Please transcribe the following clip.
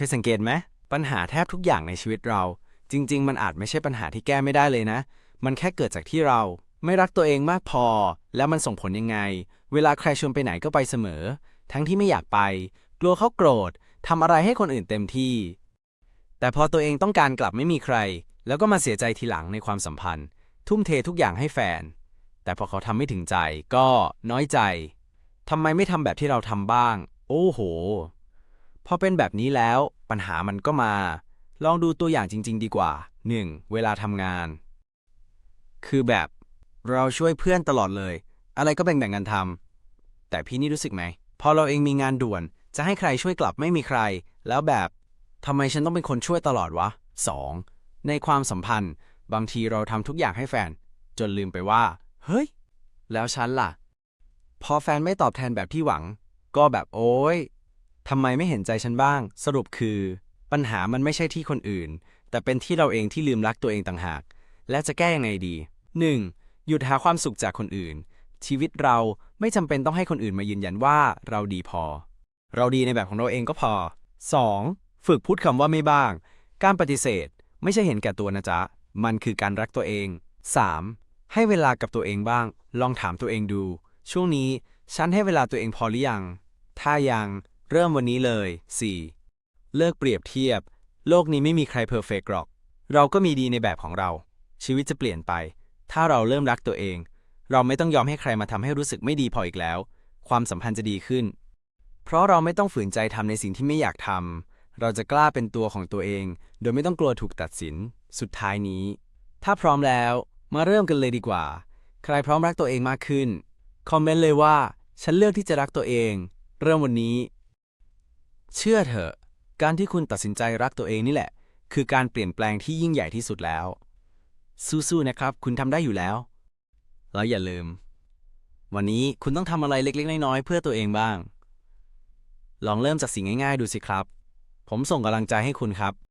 เคยสังเกตไหมปัญหาแทบทุกอย่างในชีวิตเรา จริง ๆ มันอาจไม่ใช่ปัญหาที่แก้ไม่ได้เลยนะ มันแค่เกิดจากที่เราไม่รักตัวเองมากพอ แล้วมันส่งผลยังไง เวลาใครชวนไปไหนก็ไปเสมอ ทั้งที่ไม่อยากไป กลัวเขาโกรธทำอะไรให้คนอื่นเต็มที่ แต่พอตัวเองต้องการกลับไม่มีใคร แล้วก็มาเสียใจทีหลังในความสัมพันธ์ ทุ่มเททุกอย่างให้แฟน แต่พอเขาทำไม่ถึงใจก็น้อยใจทำไมไม่ทำแบบที่เราทำบ้าง โอ้โห พอเป็นแบบนี้แล้วปัญหามันก็มา ลองดูตัวอย่างจริง ๆ ดีกว่า 1. เวลาทำงาน คือแบบเราช่วยเพื่อนตลอดเลย อะไรก็แบ่งๆกันทำแต่พี่นี่รู้สึกไหม พอเราเองมีงานด่วน จะให้ใครช่วยกลับไม่มีใคร แล้วแบบทำไมฉันต้องเป็นคนช่วยตลอดวะ 2. ในความสัมพันธ์ บางทีเราทำทุกอย่างให้แฟน จนลืมไปว่า เฮ้ย แล้วฉันล่ะ พอแฟนไม่ตอบแทนแบบที่หวัง ก็แบบโอ๊ย ทำไมไม่เห็นใจฉันบ้าง สรุปคือ ปัญหามันไม่ใช่ที่คนอื่น แต่เป็นที่เราเองที่ลืมรักตัวเองต่างหาก และจะแก้ยังไงดี 1. หยุดหาความสุขจากคนอื่น ชีวิตเราไม่จำเป็นต้องให้คนอื่นมายืนยันว่าเราดีพอ เราดีในแบบของเราเองก็พอ 2. ฝึกพูดคำว่าไม่บ้าง การปฏิเสธ ไม่ใช่เห็นแก่ตัวนะจ๊ะ มันคือการรักตัวเอง 3. ให้เวลากับตัวเองบ้าง ลองถามตัวเองดู ช่วงนี้ฉันให้เวลาตัวเองพอหรือยัง ถ้ายัง เริ่มวันนี้เลย 4. เลิกเปรียบเทียบ โลกนี้ไม่มีใครเพอร์เฟกต์หรอก เราก็มีดีในแบบของเรา ชีวิตจะเปลี่ยนไป ถ้าเราเริ่มรักตัวเอง เราไม่ต้องยอมให้ใครมาทำให้รู้สึกไม่ดีพออีกแล้ว ความสัมพันธ์จะดีขึ้น เพราะเราไม่ต้องฝืนใจทำในสิ่งที่ไม่อยากทำเราจะกล้าเป็นตัวของตัวเอง โดยไม่ต้องกลัวถูกตัดสิน สุดท้ายนี้ ถ้าพร้อมแล้ว มาเริ่มกันเลยดีกว่า ใครพร้อมรักตัวเองมากขึ้น คอมเมนต์เลยว่า ฉันเลือกที่จะรักตัวเอง เริ่มวันนี้ เชื่อเถอะ การที่คุณตัดสินใจรักตัวเองนี่แหละ คือการเปลี่ยนแปลงที่ยิ่งใหญ่ที่สุดแล้ว สู้ๆนะครับ คุณทำได้อยู่แล้ว แล้วอย่าลืม วันนี้คุณต้องทำอะไรเล็ก ๆ น้อยๆเพื่อตัวเองบ้าง ลองเริ่มจากสิ่งง่าย ๆ ดูสิครับ ผมส่งกำลังใจให้คุณครับ